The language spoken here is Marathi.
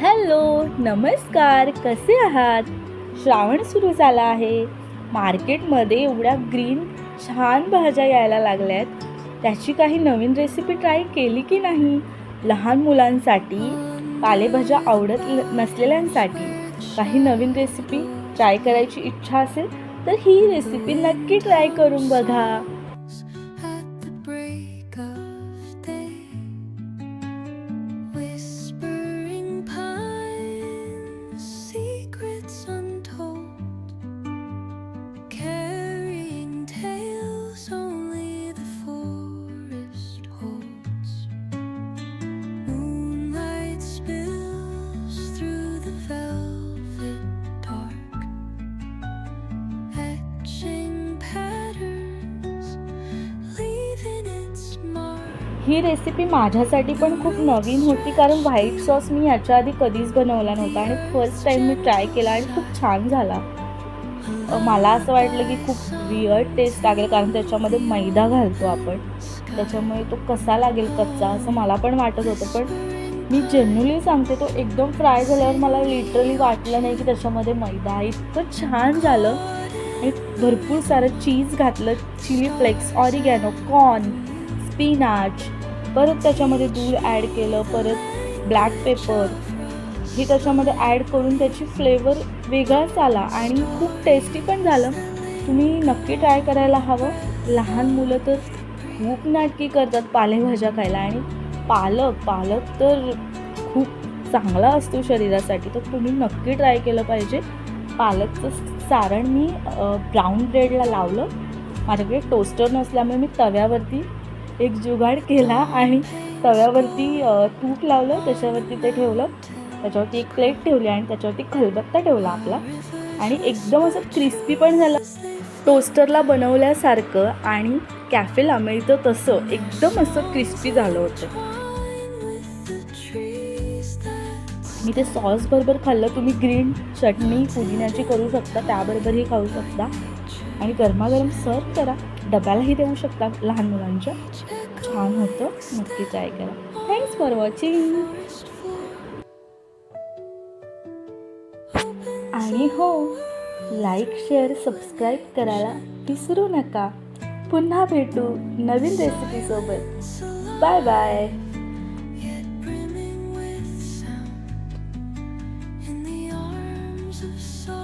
हॅलो नमस्कार कसे आहात? श्रावण सुरू झाला आहे. मार्केटमध्ये एवढ्या ग्रीन छान भाज्या यायला लागल्यात. त्याची काही नवीन रेसिपी ट्राय केली की नाही? लहान मुलांसाठी पालेभाज्या आवडत नसलेल्यांसाठी काही नवीन रेसिपी ट्राय करायची इच्छा असेल तर ही रेसिपी नक्की ट्राय करून बघा. ही रेसिपी माझ्यासाठी पण खूप नवीन होती कारण व्हाईट सॉस मी याच्या आधी कधीच बनवला नव्हता आणि फर्स्ट टाईम मी ट्राय केला आणि खूप छान झाला. मला असं वाटलं की खूप विअर्ड टेस्ट लागेल कारण त्याच्यामध्ये मैदा घालतो आपण. त्याच्यामुळे तो कसा लागेल कच्चा असं मला पण वाटत होतं पण मी जेन्युली सांगते तो एकदम फ्राय झाल्यावर मला लिटरली वाटलं नाही की त्याच्यामध्ये मैदा इतकं छान झालं. आणि भरपूर सारं चीज घातलं chilli flakes oregano corn spinach परत त्याच्यामध्ये दूध ॲड केलं परत ब्लॅक पेपर हे त्याच्यामध्ये ॲड करून त्याची फ्लेवर वेगळाच आला आणि खूप टेस्टी पण झालं. तुम्ही नक्की ट्राय करायला हवं. लहान मुलं तर खूप नाटकी करतात पालेभाज्या खायला आणि पालक पालक तर खूप चांगला असतो शरीरासाठी तर तुम्ही नक्की ट्राय केलं पाहिजे. पालकचं सारण मी ब्राऊन ब्रेडला लावलं. माझ्याकडे टोस्टर नसल्यामुळे मी तव्यावरती एक जुगाड केला आणि तव्यावरती तूप लावलं त्याच्यावरती ते ठेवलं. त्याच्यावरती एक प्लेट ठेवली आणि त्याच्यावरती खलबत्ता ठेवला आपला. आणि एकदम असं क्रिस्पी पण झालं. टोस्टरला बनवल्यासारखं आणि कॅफेला मिळतं तसं एकदम असं क्रिस्पी झालं होतं. मी ते सॉस बरोबर खाल्लं. तुम्ही ग्रीन चटणी पुदिन्याची करू शकता त्याबरोबरही खाऊ शकता. आणि गरमागरम सर्व करा. डब्यालाही देऊ शकता लहान मुलांच्या. छान होतं. नक्कीच ऐकायला करा. थँक्स फॉर वॉचिंग आणि हो लाईक शेअर सबस्क्राईब करायला विसरू नका. पुन्हा भेटू नवीन रेसिपीसोबत बाय बाय so